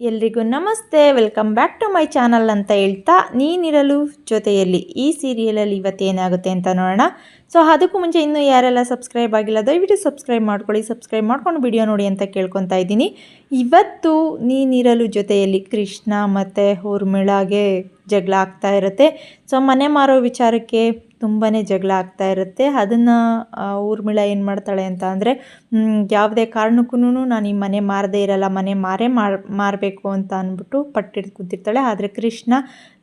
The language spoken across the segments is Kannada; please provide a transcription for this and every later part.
ಎಲ್ರಿಗೂ ನಮಸ್ತೆ. Welcome back to my channel ಅಂತ ಹೇಳ್ತಾ ನೀನಿರಲು ಜೊತೆಯಲ್ಲಿ ಈ ಸೀರಿಯಲಲ್ಲಿ ಇವತ್ತೇನಾಗುತ್ತೆ ಅಂತ ನೋಡೋಣ. ಸೊ ಅದಕ್ಕೂ ಮುಂಚೆ ಇನ್ನೂ ಯಾರೆಲ್ಲ ಸಬ್ಸ್ಕ್ರೈಬ್ ಆಗಿಲ್ಲ, ದಯವಿಟ್ಟು ಸಬ್ಸ್ಕ್ರೈಬ್ ಮಾಡ್ಕೊಳ್ಳಿ. ಸಬ್ಸ್ಕ್ರೈಬ್ ಮಾಡ್ಕೊಂಡು ವಿಡಿಯೋ ನೋಡಿ ಅಂತ ಕೇಳ್ಕೊತಾ ಇದ್ದೀನಿ. ಇವತ್ತು ನೀನಿರಲು ಜೊತೆಯಲ್ಲಿ ಕೃಷ್ಣ ಮತ್ತು ಊರ್ಮಿಳಾಗೆ ಜಗಳ ಆಗ್ತಾ ಇರುತ್ತೆ. ಸೊ ಮನೆ ಮಾರೋ ವಿಚಾರಕ್ಕೆ ತುಂಬಾ ಜಗಳ ಆಗ್ತಾ ಇರುತ್ತೆ. ಅದನ್ನು ಊರ್ಮಿಳ ಏನು ಮಾಡ್ತಾಳೆ ಅಂತ ಅಂದರೆ ಯಾವುದೇ ಕಾರಣಕ್ಕೂ ನಾನು ಈ ಮನೆ ಮಾರದೇ ಇರಲ್ಲ, ಮನೆ ಮಾರೇ ಮಾರ್, ಮಾರಬೇಕು ಅಂತ ಅಂದ್ಬಿಟ್ಟು ಪಟ್ಟಿಡ್ದು ಕೂತಿರ್ತಾಳೆ. ಆದರೆ ಕೃಷ್ಣ,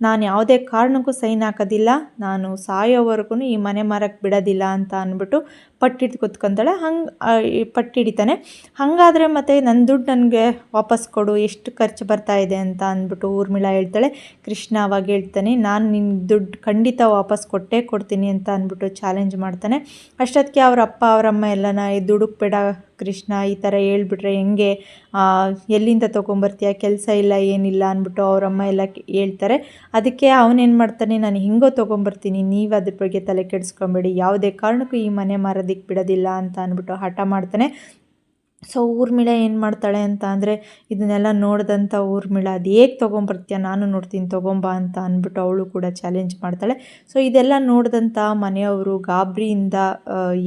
ನಾನು ಯಾವುದೇ ಕಾರಣಕ್ಕೂ ಸೈನ್ ಹಾಕೋದಿಲ್ಲ. ನಾನು ಸಾಯೋವರೆಗೂ ಈ ಮನೆ ಮಾರಕ್ಕೆ ಬಿಡೋದಿಲ್ಲ ಅಂತ ಅಂದ್ಬಿಟ್ಟು ಪಟ್ಟಿಡ್ದು ಕೂತ್ಕೊತಾಳೆ. ಹಂಗೆ ಪಟ್ಟಿಡಿತಾನೆ. ಹಾಗಾದರೆ ಮತ್ತೆ ನನ್ನ ದುಡ್ಡು ನನಗೆ ವಾಪಸ್ ಕೊಡು, ಎಷ್ಟು ಖರ್ಚು ಬರ್ತಾ ಇದೆ ಅಂತ ಅಂದ್ಬಿಟ್ಟು ಊರ್ಮಿಳಾ ಹೇಳ್ತಾಳೆ. ಕೃಷ್ಣ ಅವಾಗ ಹೇಳ್ತಾನೆ, ನಾನು ನಿನ್ನ ದುಡ್ಡು ಖಂಡಿತ ವಾಪಸ್ ಕೊಟ್ಟೇ ಕೊಡ್ತೀನಿ ಅಂತ ಅಂದ್ಬಿಟ್ಟು ಚಾಲೆಂಜ್ ಮಾಡ್ತಾನೆ. ಅಷ್ಟೊತ್ತಿಗೆ ಅವ್ರ ಅಪ್ಪ ಅವರಮ್ಮ ಎಲ್ಲನ ದುಡುಕ್ ಬೇಡ ಕೃಷ್ಣ, ಈ ಥರ ಹೇಳ್ಬಿಟ್ರೆ ಹೆಂಗೆ? ಎಲ್ಲಿಂದ ತೊಗೊಂಬರ್ತೀಯ? ಕೆಲಸ ಇಲ್ಲ, ಏನಿಲ್ಲ ಅಂದ್ಬಿಟ್ಟು ಅವರಮ್ಮ ಎಲ್ಲ ಹೇಳ್ತಾರೆ. ಅದಕ್ಕೆ ಅವನೇನು ಮಾಡ್ತಾನೆ, ನಾನು ಹಿಂಗೋ ತೊಗೊಂಬರ್ತೀನಿ, ನೀವು ಅದ್ರ ಬಗ್ಗೆ ತಲೆ ಕೆಡಿಸ್ಕೊಂಬೇಡಿ. ಯಾವುದೇ ಕಾರಣಕ್ಕೂ ಈ ಮನೆ ಮಾರೋದಕ್ಕೆ ಬಿಡೋದಿಲ್ಲ ಅಂತ ಅಂದ್ಬಿಟ್ಟು ಹಠ ಮಾಡ್ತಾನೆ. ಸೊ ಊರ್ಮಿಳ ಏನು ಮಾಡ್ತಾಳೆ ಅಂತ ಅಂದರೆ, ಇದನ್ನೆಲ್ಲ ನೋಡಿದಂಥ ಊರ್ಮಿಳ, ಅದು ಹೇಗೆ ತೊಗೊಂಬರ್ತೀಯ? ನಾನು ನೋಡ್ತೀನಿ, ತೊಗೊಂಬ ಅಂತ ಅಂದ್ಬಿಟ್ಟು ಅವಳು ಕೂಡ ಚಾಲೆಂಜ್ ಮಾಡ್ತಾಳೆ. ಸೊ ಇದೆಲ್ಲ ನೋಡಿದಂಥ ಮನೆಯವರು ಗಾಬರಿಯಿಂದ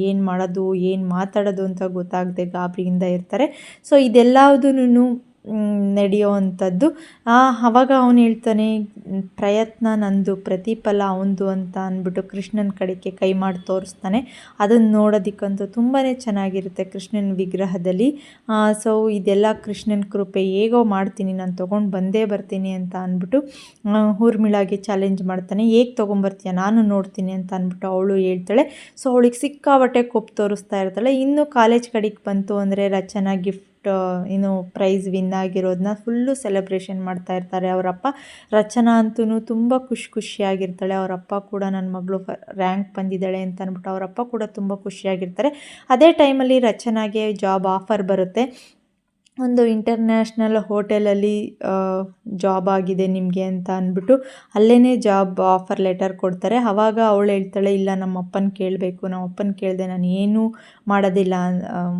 ಏನು ಮಾಡೋದು, ಏನು ಮಾತಾಡೋದು ಅಂತ ಗೊತ್ತಾಗದೆ ಗಾಬರಿಯಿಂದ ಇರ್ತಾರೆ. ಸೊ ಇದೆಲ್ಲದೂ ನಡೆಯುವಂಥದ್ದು. ಆವಾಗ ಅವನು ಹೇಳ್ತಾನೆ, ಪ್ರಯತ್ನ ನಂದು, ಪ್ರತಿಫಲ ಅವನದು ಅಂತ ಅಂದ್ಬಿಟ್ಟು ಕೃಷ್ಣನ ಕಡೆಗೆ ಕೈ ಮಾಡಿ ತೋರಿಸ್ತಾನೆ. ಅದನ್ನು ನೋಡೋದಕ್ಕಂತೂ ತುಂಬಾ ಚೆನ್ನಾಗಿರುತ್ತೆ ಕೃಷ್ಣನ ವಿಗ್ರಹದಲ್ಲಿ. ಸೊ ಇದೆಲ್ಲ ಕೃಷ್ಣನ ಕೃಪೆ, ಹೇಗೋ ಮಾಡ್ತೀನಿ, ನಾನು ತೊಗೊಂಡು ಬಂದೇ ಬರ್ತೀನಿ ಅಂತ ಅಂದ್ಬಿಟ್ಟು ಊರ್ಮಿಳಾಗೆ ಚಾಲೆಂಜ್ ಮಾಡ್ತಾನೆ. ಹೇಗೆ ತೊಗೊಂಬರ್ತೀಯ, ನಾನು ನೋಡ್ತೀನಿ ಅಂತ ಅಂದ್ಬಿಟ್ಟು ಅವಳು ಹೇಳ್ತಾಳೆ. ಸೊ ಅವಳಿಗೆ ಸಿಕ್ಕಾಪಟ್ಟೆ ಕೊಪ್ಪು ತೋರಿಸ್ತಾ ಇರ್ತಾಳೆ. ಇನ್ನು ಕಾಲೇಜ್ ಕಡೆಗೆ ಬಂತು ಅಂದರೆ ರಚನಾ ಗಿಫ್ಟ್ ಏನು ಪ್ರೈಸ್ ವಿನ್ ಆಗಿರೋದನ್ನ ಫುಲ್ಲು ಸೆಲೆಬ್ರೇಷನ್ ಮಾಡ್ತಾ ಇರ್ತಾರೆ. ಅವರಪ್ಪ ರಚನಾ ಅಂತೂ ತುಂಬ ಖುಷಿ ಖುಷಿಯಾಗಿರ್ತಾಳೆ. ಅವರಪ್ಪ ಕೂಡ ನನ್ನ ಮಗಳು ರ್ಯಾಂಕ್ ಬಂದಿದ್ದಾಳೆ ಅಂತ ಅಂದ್ಬಿಟ್ಟು ಅವರಪ್ಪ ಕೂಡ ತುಂಬ ಖುಷಿಯಾಗಿರ್ತಾರೆ. ಅದೇ ಟೈಮಲ್ಲಿ ರಚನಾಗೆ ಜಾಬ್ ಆಫರ್ ಬರುತ್ತೆ. ಒಂದು ಇಂಟರ್ನ್ಯಾಷ್ನಲ್ ಹೋಟೆಲಲ್ಲಿ ಜಾಬ್ ಆಗಿದೆ ನಿಮಗೆ ಅಂತ ಅಂದ್ಬಿಟ್ಟು ಅಲ್ಲೇ ಜಾಬ್ ಆಫರ್ ಲೆಟರ್ ಕೊಡ್ತಾರೆ. ಆವಾಗ ಅವಳು ಹೇಳ್ತಾಳೆ, ಇಲ್ಲ ನಮ್ಮ ಅಪ್ಪನ ಕೇಳಬೇಕು. ನಮ್ಮ ಅಪ್ಪನ ಕೇಳಿದೆ ನಾನು ಏನೂ ಮಾಡೋದಿಲ್ಲ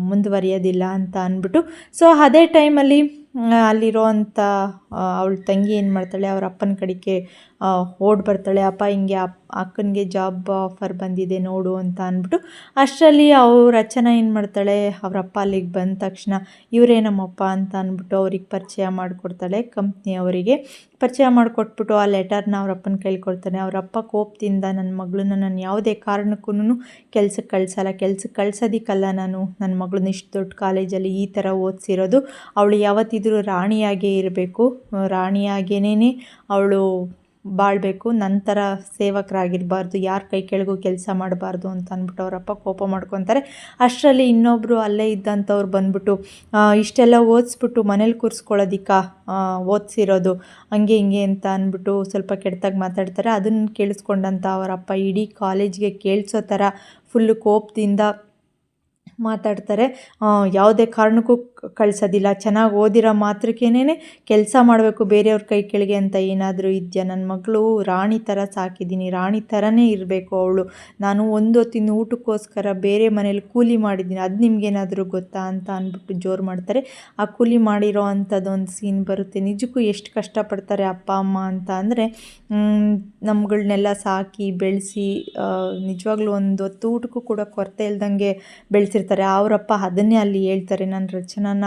ಮುಂದುವರಿಯೋದಿಲ್ಲ ಅಂತ ಅಂದ್ಬಿಟ್ಟು. ಸೊ ಅದೇ ಟೈಮಲ್ಲಿ ಅಲ್ಲಿರೋ ಅಂಥ ಅವಳ ತಂಗಿ ಏನು ಮಾಡ್ತಾಳೆ, ಅವ್ರ ಅಪ್ಪನ ಕಡೆಗೆ ಓಡಿ ಬರ್ತಾಳೆ. ಅಪ್ಪ, ಹಿಂಗೆ ಅಕ್ಕನಿಗೆ ಜಾಬ್ ಆಫರ್ ಬಂದಿದೆ ನೋಡು ಅಂತ ಅಂದ್ಬಿಟ್ಟು, ಅಷ್ಟರಲ್ಲಿ ಅವ್ರ ಅಚ್ಚನ ಏನು ಮಾಡ್ತಾಳೆ, ಅವ್ರ ಅಪ್ಪ ಅಲ್ಲಿಗೆ ಬಂದ ತಕ್ಷಣ, ಇವರೇ ನಮ್ಮಪ್ಪ ಅಂತ ಅಂದ್ಬಿಟ್ಟು ಅವ್ರಿಗೆ ಪರಿಚಯ ಮಾಡಿಕೊಡ್ತಾಳೆ ಕಂಪ್ನಿಯವರಿಗೆ ಪರಿಚಯ ಮಾಡಿಕೊಟ್ಬಿಟ್ಟು ಆ ಲೆಟರ್ನ ಅವ್ರ ಅಪ್ಪನ ಕೈಲಿ ಕೊಡ್ತಾನೆ. ಅವ್ರ ಅಪ್ಪ ಕೋಪದಿಂದ ನನ್ನ ಮಗಳನ್ನ ನಾನು ಯಾವುದೇ ಕಾರಣಕ್ಕೂ ಕೆಲಸಕ್ಕೆ ಕಳಿಸಲ್ಲ. ಕೆಲಸಕ್ಕೆ ಕಳ್ಸೋದಿಕ್ಕಲ್ಲ ನಾನು. ನನ್ನ ಮಗಳನ್ನ ಇಷ್ಟು ದೊಡ್ಡ ಕಾಲೇಜಲ್ಲಿ ಈ ಥರ ಓದಿಸಿರೋದು. ಅವಳು ಯಾವತ್ತಿದ್ರೂ ರಾಣಿಯಾಗೇ ಇರಬೇಕು. ರಾಣಿಯಾಗೇನೇ ಅವಳು ಬಾಳಬೇಕು. ನಂತರ ಸೇವಕರಾಗಿರಬಾರ್ದು. ಯಾರ ಕೈ ಕೆಳಗೂ ಕೆಲಸ ಮಾಡಬಾರ್ದು ಅಂತ ಅಂದ್ಬಿಟ್ಟು ಅವರಪ್ಪ ಕೋಪ ಮಾಡ್ಕೊತಾರೆ. ಅಷ್ಟರಲ್ಲಿ ಇನ್ನೊಬ್ಬರು ಅಲ್ಲೇ ಇದ್ದಂಥವ್ರು ಬಂದ್ಬಿಟ್ಟು ಇಷ್ಟೆಲ್ಲ ಓದಿಸ್ಬಿಟ್ಟು ಮನೇಲಿ ಕೂರಿಸ್ಕೊಳ್ಳೋದಿಕ್ಕ ಓದಿಸಿರೋದು, ಹಂಗೆ ಹಿಂಗೆ ಅಂತ ಅಂದ್ಬಿಟ್ಟು ಸ್ವಲ್ಪ ಕೆಟ್ಟದಾಗಿ ಮಾತಾಡ್ತಾರೆ. ಅದನ್ನು ಕೇಳಿಸ್ಕೊಂಡಂಥ ಅವರಪ್ಪ ಇಡೀ ಕಾಲೇಜ್ಗೆ ಕೇಳಿಸೋ ಥರ ಫುಲ್ಲು ಕೋಪದಿಂದ ಮಾತಾಡ್ತಾರೆ. ಯಾವುದೇ ಕಾರಣಕ್ಕೂ ಕಳಿಸೋದಿಲ್ಲ. ಚೆನ್ನಾಗಿ ಓದಿರೋ ಮಾತ್ರಕ್ಕೇನೇ ಕೆಲಸ ಮಾಡಬೇಕು ಬೇರೆಯವ್ರ ಕೈ ಕೆಳಗೆ ಅಂತ ಏನಾದರೂ ಇದೆಯಾ? ನನ್ನ ಮಗಳು ರಾಣಿ ಥರ ಸಾಕಿದ್ದೀನಿ. ರಾಣಿ ಥರನೇ ಇರಬೇಕು ಅವಳು. ನಾನು ಒಂದು ಹೊತ್ತಿನ ಊಟಕ್ಕೋಸ್ಕರ ಬೇರೆ ಮನೇಲಿ ಕೂಲಿ ಮಾಡಿದ್ದೀನಿ. ಅದು ನಿಮಗೇನಾದರೂ ಗೊತ್ತಾ ಅಂತ ಅಂದ್ಬಿಟ್ಟು ಜೋರು ಮಾಡ್ತಾರೆ. ಆ ಕೂಲಿ ಮಾಡಿರೋ ಅಂಥದ್ದೊಂದು ಸೀನ್ ಬರುತ್ತೆ. ನಿಜಕ್ಕೂ ಎಷ್ಟು ಕಷ್ಟಪಡ್ತಾರೆ ಅಪ್ಪ, ಅಮ್ಮ ಅಂತ ಅಂದರೆ ನಮ್ಗಳನ್ನೆಲ್ಲ ಸಾಕಿ, ಬೆಳೆಸಿ ನಿಜವಾಗ್ಲೂ ಒಂದು ಹೊತ್ತು ಊಟಕ್ಕೂ ಕೂಡ ಕೊರತೆ ಇಲ್ದಂಗೆ ಬೆಳೆಸಿರ್ತಾರೆ. ಅವರಪ್ಪ ಅದನ್ನೇ ಅಲ್ಲಿ ಹೇಳ್ತಾರೆ. ನನ್ನ ರಚನಾನ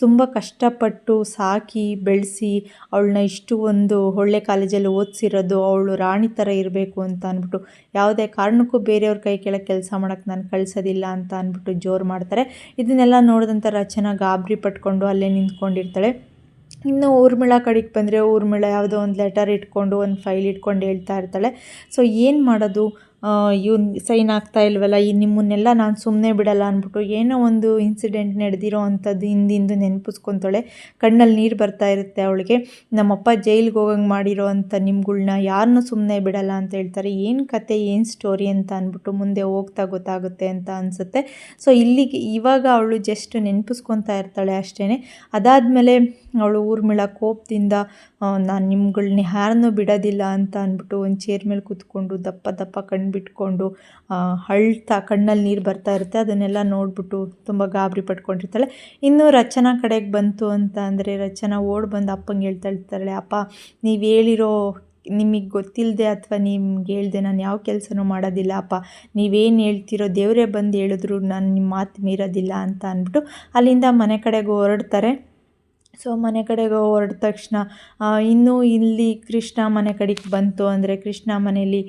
ತುಂಬ ಕಷ್ಟಪಟ್ಟು ಸಾಕಿ, ಬೆಳೆಸಿ, ಅವಳನ್ನ ಇಷ್ಟು ಒಂದು ಒಳ್ಳೆ ಕಾಲೇಜಲ್ಲಿ ಓದಿಸಿರೋದು, ಅವಳು ರಾಣಿ ಥರ ಇರಬೇಕು ಅಂತ ಅಂದ್ಬಿಟ್ಟು, ಯಾವುದೇ ಕಾರಣಕ್ಕೂ ಬೇರೆಯವ್ರ ಕೈ ಕೆಳಗೆ ಕೆಲಸ ಮಾಡೋಕ್ಕೆ ನಾನು ಕಳಿಸೋದಿಲ್ಲ ಅಂತ ಅಂದ್ಬಿಟ್ಟು ಜೋರು ಮಾಡ್ತಾರೆ. ಇದನ್ನೆಲ್ಲ ನೋಡಿದಂಥ ರಚನಾ ಗಾಬರಿ ಪಟ್ಕೊಂಡು ಅಲ್ಲೇ ನಿಂತ್ಕೊಂಡಿರ್ತಾಳೆ. ಇನ್ನು ಊರ್ಮಿಳ ಕಡೆಗೆ ಬಂದರೆ ಊರ್ಮಿಳ ಯಾವುದೋ ಒಂದು ಲೆಟರ್ ಇಟ್ಕೊಂಡು, ಒಂದು ಫೈಲ್ ಇಟ್ಕೊಂಡು ಹೇಳ್ತಾ ಇರ್ತಾಳೆ. ಸೊ ಏನು ಮಾಡೋದು? ಇವ್ನು ಸೈನ್ ಆಗ್ತಾ ಇಲ್ವಲ್ಲ, ಈ ನಿಮ್ಮನ್ನೆಲ್ಲ ನಾನು ಸುಮ್ಮನೆ ಬಿಡಲ್ಲ ಅಂದ್ಬಿಟ್ಟು ಏನೋ ಒಂದು ಇನ್ಸಿಡೆಂಟ್ ನಡೆದಿರೋ ಅಂಥದ್ದು ಹಿಂದಿಂದು ನೆನಪಿಸ್ಕೊತಾಳೆ ಕಣ್ಣಲ್ಲಿ ನೀರು ಬರ್ತಾ ಇರುತ್ತೆ ಅವಳಿಗೆ. ನಮ್ಮಪ್ಪ ಜೈಲಿಗೆ ಹೋಗಂಗೆ ಮಾಡಿರೋ ಅಂಥ ನಿಮ್ಗಳ್ನ ಯಾರನ್ನೂ ಸುಮ್ಮನೆ ಬಿಡಲ್ಲ ಅಂತ ಹೇಳ್ತಾರೆ. ಏನು ಕತೆ, ಏನು ಸ್ಟೋರಿ ಅಂತ ಅಂದ್ಬಿಟ್ಟು ಮುಂದೆ ಹೋಗ್ತಾ ಗೊತ್ತಾಗುತ್ತೆ ಅಂತ ಅನಿಸುತ್ತೆ. ಸೊ ಇಲ್ಲಿಗೆ, ಇವಾಗ ಅವಳು ಜಸ್ಟ್ ನೆನಪಿಸ್ಕೊತಾ ಇರ್ತಾಳೆ ಅಷ್ಟೇ ಅದಾದಮೇಲೆ ಅವಳು ಊರ್ಮಿಳ ಕೋಪದಿಂದ ನಾನು ನಿಮ್ಗಳ್ನ ಯಾರನ್ನೂ ಬಿಡೋದಿಲ್ಲ ಅಂತ ಅಂದ್ಬಿಟ್ಟು ಒಂದು ಚೇರ್ ಮೇಲೆ ಕೂತ್ಕೊಂಡು ದಪ್ಪ ದಪ್ಪ ಕಣ್ಣು ಬಿಟ್ಕೊಂಡು ಅಳ್ತಾ ಕಣ್ಣಲ್ಲಿ ನೀರು ಬರ್ತಾ ಇರುತ್ತೆ, ಅದನ್ನೆಲ್ಲ ನೋಡಿಬಿಟ್ಟು ತುಂಬ ಗಾಬರಿ ಪಟ್ಕೊಂಡಿರ್ತಾಳೆ. ಇನ್ನು ರಚನಾ ಕಡೆಗೆ ಬಂತು ಅಂತ ಅಂದರೆ ರಚನಾ ಓಡ್ ಬಂದು ಅಪ್ಪಂಗೆ ಹೇಳ್ತಾ ಇರ್ತಾಳೆ, ಅಪ್ಪ, ನೀವು ಹೇಳಿರೋ ನಿಮಗೆ ಗೊತ್ತಿಲ್ಲದೆ ಅಥವಾ ನಿಮ್ಗೆ ಹೇಳ್ದೆ ನಾನು ಯಾವ ಕೆಲಸನೂ ಮಾಡೋದಿಲ್ಲ, ಅಪ್ಪ. ನೀವೇನು ಹೇಳ್ತಿರೋ ದೇವರೇ ಬಂದು ಹೇಳಿದ್ರು ನಾನು ನಿಮ್ಮ ಮಾತು ಮೀರೋದಿಲ್ಲ ಅಂತ ಅಂದ್ಬಿಟ್ಟು ಅಲ್ಲಿಂದ ಮನೆ ಕಡೆಗೆ ಹೊರಡ್ತಾರೆ. ಸೊ ಮನೆ ಕಡೆಗೆ ಹೊರಟ ತಕ್ಷಣ ಇನ್ನೂ ಇಲ್ಲಿ ಕೃಷ್ಣ ಮನೆ ಕಡೆಗೆ ಬಂತು ಅಂದರೆ ಕೃಷ್ಣ ಮನೆಯಲ್ಲಿ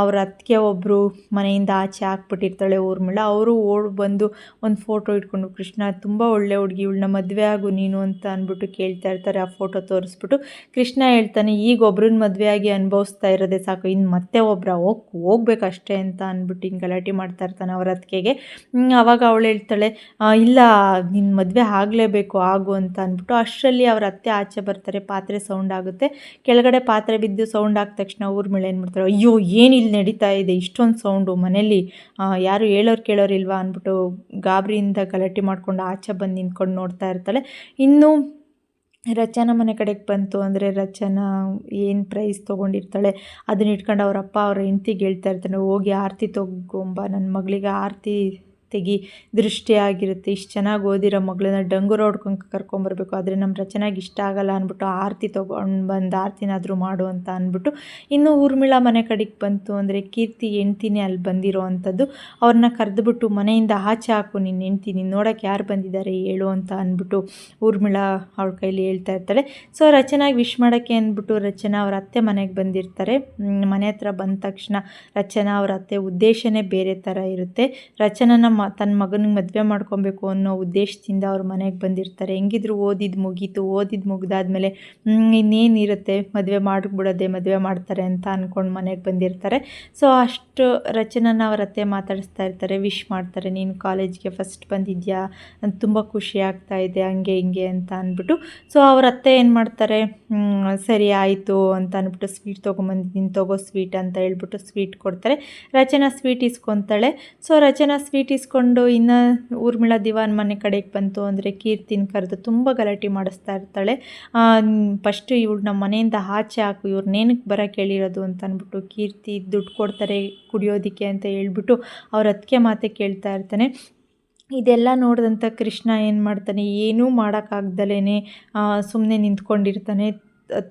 ಅವ್ರ ಅತ್ತಿಗೆ ಒಬ್ಬರು ಮನೆಯಿಂದ ಆಚೆ ಹಾಕ್ಬಿಟ್ಟಿರ್ತಾಳೆ ಊರ್ಮಿಳ. ಅವರು ಓಡಿ ಬಂದು ಒಂದು ಫೋಟೋ ಇಟ್ಕೊಂಡು, ಕೃಷ್ಣ, ತುಂಬ ಒಳ್ಳೆ ಹುಡುಗಿ, ಇವಳನ್ನ ಮದುವೆ ಆಗು ನೀನು ಅಂತ ಅಂದ್ಬಿಟ್ಟು ಕೇಳ್ತಾ ಇರ್ತಾರೆ. ಆ ಫೋಟೋ ತೋರಿಸ್ಬಿಟ್ಟು ಕೃಷ್ಣ ಹೇಳ್ತಾನೆ, ಈಗ ಒಬ್ರನ್ನ ಮದುವೆ ಆಗಿ ಅನುಭವಿಸ್ತಾ ಇರೋದೇ ಸಾಕು. ಇನ್ನು ಮತ್ತೆ ಒಬ್ರ ಹೋಗ್, ಹೋಗ್ಬೇಕಷ್ಟೇ ಅಂತ ಅಂದ್ಬಿಟ್ಟು ಹಿಂಗೆ ಗಲಾಟೆ ಮಾಡ್ತಾ ಇರ್ತಾನೆ ಅವ್ರ ಅತ್ತಿಗೆಗೆ. ಅವಾಗ ಅವಳು ಹೇಳ್ತಾಳೆ ಇಲ್ಲ ನಿನ್ನ ಮದುವೆ ಆಗಲೇಬೇಕು, ಆಗು ಅಂತ ಅಂದ್ಬಿಟ್ಟು ಅಷ್ಟರಲ್ಲಿ ಅವ್ರ ಅತ್ತೆ ಆಚೆ ಬರ್ತಾರೆ, ಪಾತ್ರೆ ಸೌಂಡ್ ಆಗುತ್ತೆ. ಕೆಳಗಡೆ ಪಾತ್ರೆ ಬಿದ್ದು ಸೌಂಡ್ ಆದ ತಕ್ಷಣ ಊರ್ಮಿಳೆ ಏನು ಮಾಡ್ತಾರೆ, ಅಯ್ಯೋ, ಏನು ಇಲ್ಲಿ ನಡೀತಾ ಇದೆ? ಇಷ್ಟೊಂದು ಸೌಂಡು ಮನೇಲಿ. ಯಾರು ಹೇಳೋರು ಕೇಳೋರು ಇಲ್ವಾ ಅಂದ್ಬಿಟ್ಟು ಗಾಬರಿಯಿಂದ ಗಲಾಟೆ ಮಾಡಿಕೊಂಡು ಆಚೆ ಬಂದು ನಿಂತ್ಕೊಂಡು ನೋಡ್ತಾ ಇರ್ತಾಳೆ. ಇನ್ನು ರಚನಾ ಮನೆ ಕಡೆಗೆ ಬಂತು ಅಂದರೆ ರಚನಾ ಏನು ಪ್ರೈಸ್ ತೊಗೊಂಡಿರ್ತಾಳೆ, ಅದನ್ನ ಇಟ್ಕೊಂಡು ಅವರಪ್ಪ ಅವ್ರ ಹೆಂಡ್ತಿಗೆ ಹೇಳ್ತಾ ಇರ್ತಾನೆ, ಹೋಗಿ ಆರತಿ ತೊಗೊಂಬ ನನ್ನ ಮಗಳಿಗೆ ಆರತಿ ತೆಗಿ ದೃಷ್ಟಿ ಆಗಿರುತ್ತೆ. ಇಷ್ಟು ಚೆನ್ನಾಗಿ ಓದಿರೋ ಮಗಳನ್ನ ಡಂಗೂರ ಹೊಡ್ಕೊಂಡು ಕರ್ಕೊಂಬರ್ಬೇಕು ಆದರೆ ನಮ್ಮ ರಚನೆಗೆ ಇಷ್ಟ ಆಗಲ್ಲ ಅಂದ್ಬಿಟ್ಟು ಆರತಿ ತೊಗೊಂಡು ಬಂದು ಆರತಿನಾದರೂ ಮಾಡು ಅಂತ ಅಂದ್ಬಿಟ್ಟು ಇನ್ನು ಊರ್ಮಿಳಾ ಮನೆ ಕಡೆಗೆ ಬಂತು ಅಂದರೆ ಕೀರ್ತಿ ಹೆಂಡ್ತಿನೇ ಅಲ್ಲಿ ಬಂದಿರೋ ಅಂಥದ್ದು. ಅವ್ರನ್ನ ಕರೆದುಬಿಟ್ಟು ಮನೆಯಿಂದ ಆಚೆ ಹಾಕು ನಿನ್ನ ಹೆಂಡ್ತಿ, ನೀನು ನೋಡೋಕೆ ಯಾರು ಬಂದಿದ್ದಾರೆ ಹೇಳು ಅಂತ ಅಂದ್ಬಿಟ್ಟು ಊರ್ಮಿಳಾ ಅವ್ರ ಕೈಲಿ ಹೇಳ್ತಾ ಇರ್ತಾಳೆ. ಸೊ ರಚನಾಗಿ ವಿಶ್ ಮಾಡೋಕ್ಕೆ ಅಂದ್ಬಿಟ್ಟು ರಚನಾ ಅವ್ರ ಅತ್ತೆ ಮನೆಗೆ ಬಂದಿರ್ತಾರೆ. ಮನೆ ಹತ್ರ ಬಂದ ತಕ್ಷಣ ರಚನಾ ಅವ್ರ ಅತ್ತೆ ಉದ್ದೇಶನೇ ಬೇರೆ ಥರ ಇರುತ್ತೆ. ರಚನನ ತನ್ನ ಮಗನಿಗೆ ಮದುವೆ ಮಾಡ್ಕೊಬೇಕು ಅನ್ನೋ ಉದ್ದೇಶದಿಂದ ಅವ್ರ ಮನೆಗೆ ಬಂದಿರ್ತಾರೆ. ಹೆಂಗಿದ್ರು ಓದಿದ್ದು ಮುಗೀತು ಓದಿದ್ದು ಮುಗ್ದಾದ್ಮೇಲೆ ಇನ್ನೇನಿರುತ್ತೆ ಮದುವೆ ಮಾಡಿಬಿಡೋದೆ ಮದುವೆ ಮಾಡ್ತಾರೆ ಅಂತ ಅಂದ್ಕೊಂಡು ಮನೆಗೆ ಬಂದಿರ್ತಾರೆ. ಸೊ, ಅಷ್ಟು ರಚನನ ಅವ್ರ ಅತ್ತೆ ಮಾತಾಡಿಸ್ತಾ ಇರ್ತಾರೆ. ವಿಶ್ ಮಾಡ್ತಾರೆ, ನೀನು ಕಾಲೇಜ್ಗೆ ಫಸ್ಟ್ ಬಂದಿದ್ಯಾ? ತುಂಬ ಖುಷಿ ಆಗ್ತಾ ಇದೆ, ಹಂಗೆ ಹಿಂಗೆ ಅಂತ ಅಂದ್ಬಿಟ್ಟು ಸೊ, ಅವ್ರ ಅತ್ತೆ ಏನು ಮಾಡ್ತಾರೆ ಸರಿ ಆಯಿತು ಅಂತ ಅಂದ್ಬಿಟ್ಟು ಸ್ವೀಟ್ ತೊಗೊಂಬಂದಿದ್ದೀನಿ ತಗೋ ಸ್ವೀಟ್ ಅಂತ ಹೇಳ್ಬಿಟ್ಟು ಸ್ವೀಟ್ ಕೊಡ್ತಾರೆ. ರಚನಾ ಸ್ವೀಟ್ ಇಸ್ಕೊತಾಳೆ. ಸೊ, ರಚನಾ ಸ್ವೀಟ್ ಇಸ್ಕೊಂಡು ಇನ್ನು ಊರ್ಮಿಳ ದಿವಾನ್ ಮನೆ ಕಡೆಗೆ ಬಂತು ಅಂದರೆ ಕೀರ್ತಿನ ಕರೆದು ತುಂಬ ಗಲಾಟೆ ಮಾಡಿಸ್ತಾ ಇರ್ತಾಳೆ. ಫಸ್ಟು ಇವಳು ನಮ್ಮ ಮನೆಯಿಂದ ಆಚೆ ಹಾಕು ಇವ್ರನ್ನೇನಕ್ಕೆ ಬರ ಕೇಳಿರೋದು ಅಂತ ಅಂದ್ಬಿಟ್ಟು ಕೀರ್ತಿ ದುಡ್ಡು ಕೊಡ್ತಾರೆ ಕುಡಿಯೋದಕ್ಕೆ ಅಂತ ಹೇಳ್ಬಿಟ್ಟು ಅವ್ರ ಅದಕ್ಕೆ ಮಾತೆ ಕೇಳ್ತಾ ಇರ್ತಾನೆ. ಇದೆಲ್ಲ ನೋಡಿದಂಥ ಕೃಷ್ಣ ಏನು ಮಾಡ್ತಾನೆ, ಏನೂ ಮಾಡೋಕ್ಕಾಗ್ದಲೇ ಸುಮ್ಮನೆ ನಿಂತ್ಕೊಂಡಿರ್ತಾನೆ.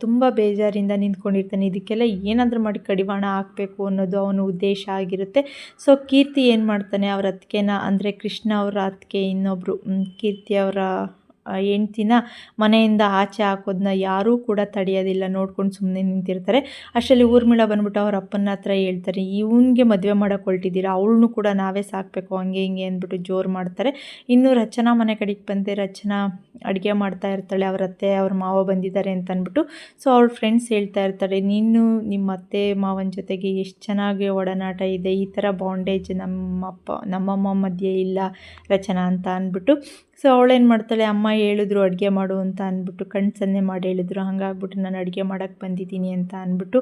ತುಂಬ ಬೇಜಾರಿಂದ ನಿಂತ್ಕೊಂಡಿರ್ತಾನೆ. ಇದಕ್ಕೆಲ್ಲ ಏನಾದರೂ ಮಾಡಿ ಕಡಿವಾಣ ಹಾಕಬೇಕು ಅನ್ನೋದು ಅವನ ಉದ್ದೇಶ ಆಗಿರುತ್ತೆ. ಸೊ ಕೀರ್ತಿ ಏನು ಮಾಡ್ತಾನೆ? ಅವ್ರ ಅತ್ತಿಗೆನ, ಅಂದರೆ ಕೃಷ್ಣ ಅವರ ಅತ್ತಿಗೆ ಇನ್ನೊಬ್ಬರು ಕೀರ್ತಿ ಅವರ ಹೆಂಡ್ತಿನ ಮನೆಯಿಂದ ಆಚೆ ಹಾಕೋದನ್ನ ಯಾರೂ ಕೂಡ ತಡೆಯೋದಿಲ್ಲ. ನೋಡ್ಕೊಂಡು ಸುಮ್ಮನೆ ನಿಂತಿರ್ತಾರೆ. ಅಷ್ಟರಲ್ಲಿ ಊರ್ಮಿಳ ಬಂದ್ಬಿಟ್ಟು ಅವ್ರ ಅಪ್ಪನ ಹತ್ರ ಹೇಳ್ತಾರೆ, ಇವನಿಗೆ ಮದುವೆ ಮಾಡೋಕೆ ಹೊರಟಿದ್ದೀರಾ ಅವಳನ್ನು ಕೂಡ ನಾವೇ ಸಾಕಬೇಕು, ಹಂಗೆ ಹಿಂಗೆ ಅಂದ್ಬಿಟ್ಟು ಜೋರು ಮಾಡ್ತಾರೆ. ಇನ್ನು ರಚನಾ ಮನೆ ಕಡೆಗೆ ಬಂದೆ ರಚನಾ ಅಡುಗೆ ಮಾಡ್ತಾ ಇರ್ತಾಳೆ, ಅವ್ರ ಅತ್ತೆ, ಅವ್ರ ಮಾವ ಬಂದಿದ್ದಾರೆ ಅಂತ ಅಂದ್ಬಿಟ್ಟು. ಸೊ ಅವಳ ಫ್ರೆಂಡ್ಸ್ ಹೇಳ್ತಾ ಇರ್ತಾಳೆ ನೀನು ನಿಮ್ಮ ಅತ್ತೆ, ಮಾವನ ಜೊತೆಗೆ ಎಷ್ಟು ಚೆನ್ನಾಗಿ ಒಡನಾಟ ಇದೆ, ಈ ಥರ ಬಾಂಡೇಜ್ ನಮ್ಮಪ್ಪ ನಮ್ಮಮ್ಮ ಮಧ್ಯೆ ಇಲ್ಲ ರಚನಾ ಅಂತ ಅಂದ್ಬಿಟ್ಟು. ಸೊ ಅವಳೇನು ಮಾಡ್ತಾಳೆ? ಅಮ್ಮ ಹೇಳಿದ್ರು, ಅಡುಗೆ ಮಾಡು ಅಂತ ಅಂದ್ಬಿಟ್ಟು ಕಣ್ಣು ಸನ್ನೆ ಮಾಡಿ ಹೇಳಿದ್ರು. ಹಾಗಾಗ್ಬಿಟ್ಟು ನಾನು ಅಡುಗೆ ಮಾಡೋಕ್ಕೆ ಬಂದಿದ್ದೀನಿ ಅಂತ ಅಂದ್ಬಿಟ್ಟು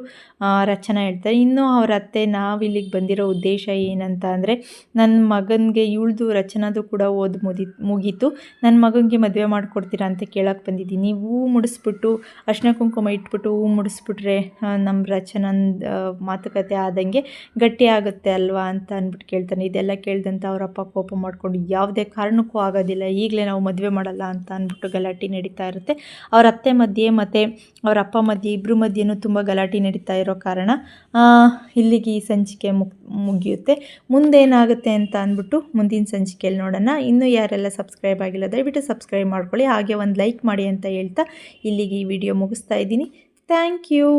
ರಚನಾ ಹೇಳ್ತಾರೆ. ಇನ್ನು ಅವ್ರ ಅತ್ತೆ, ನಾವು ಇಲ್ಲಿಗೆ ಬಂದಿರೋ ಉದ್ದೇಶ ಏನಂತ ಅಂದರೆ ನನ್ನ ಮಗನಿಗೆ ಇವಳ್ದು ರಚನಾದು ಕೂಡ ಓದಿ ಮುದಿ, ಮುಗೀತು. ನನ್ನ ಮಗನಿಗೆ ಮದುವೆ ಮಾಡಿಕೊಡ್ತೀರಾ ಅಂತ ಕೇಳೋಕ್ಕೆ ಬಂದಿದ್ದೀನಿ. ಹೂ ಮುಡಿಸ್ಬಿಟ್ಟು, ಅರ್ಶಿನ ಕುಂಕುಮ ಇಟ್ಬಿಟ್ಟು ಹೂ ಮುಡಿಸ್ಬಿಟ್ರೆ ನಮ್ಮ ರಚನಂದ ಮಾತುಕತೆ ಆದಂಗೆ ಗಟ್ಟಿ ಆಗುತ್ತೆ ಅಲ್ವಾ? ಅಂತ ಅಂದ್ಬಿಟ್ಟು ಕೇಳ್ತಾನೆ. ಇದೆಲ್ಲ ಕೇಳ್ದಂತ ಅವರಪ್ಪ ಕೋಪ ಮಾಡಿಕೊಂಡು, ಯಾವುದೇ ಕಾರಣಕ್ಕೂ ಆಗೋದಿಲ್ಲ. ಈಗಲೇ ನಾವು ಮದುವೆ ಮಾಡಲ್ಲ ಅಂತ ಅಂದ್ಬಿಟ್ಟು ಗಲಾಟೆ ನಡೀತಾ ಇರುತ್ತೆ. ಅವ್ರ ಅತ್ತೆ ಮಧ್ಯೆ ಮತ್ತು ಅವರ ಅಪ್ಪ ಮಧ್ಯೆ ಇಬ್ಬರು ಮಧ್ಯೆಯೂ ತುಂಬ ಗಲಾಟೆ ನಡೀತಾ ಇರೋ ಕಾರಣ ಇಲ್ಲಿಗೆ ಈ ಸಂಚಿಕೆ ಮುಗ್, ಮುಗಿಯುತ್ತೆ. ಮುಂದೇನಾಗುತ್ತೆ ಅಂತ ಅಂದ್ಬಿಟ್ಟು ಮುಂದಿನ ಸಂಚಿಕೆಯಲ್ಲಿ ನೋಡೋಣ. ಇನ್ನೂ ಯಾರೆಲ್ಲ ಸಬ್ಸ್ಕ್ರೈಬ್ ಆಗಿಲ್ಲ, ದಯವಿಟ್ಟು ಸಬ್ಸ್ಕ್ರೈಬ್ ಮಾಡ್ಕೊಳ್ಳಿ. ಹಾಗೆ ಒಂದು ಲೈಕ್ ಮಾಡಿ ಅಂತ ಹೇಳ್ತಾ ಇಲ್ಲಿಗೆ ಈ ವಿಡಿಯೋ ಮುಗಿಸ್ತಾ ಇದ್ದೀನಿ. Thank you.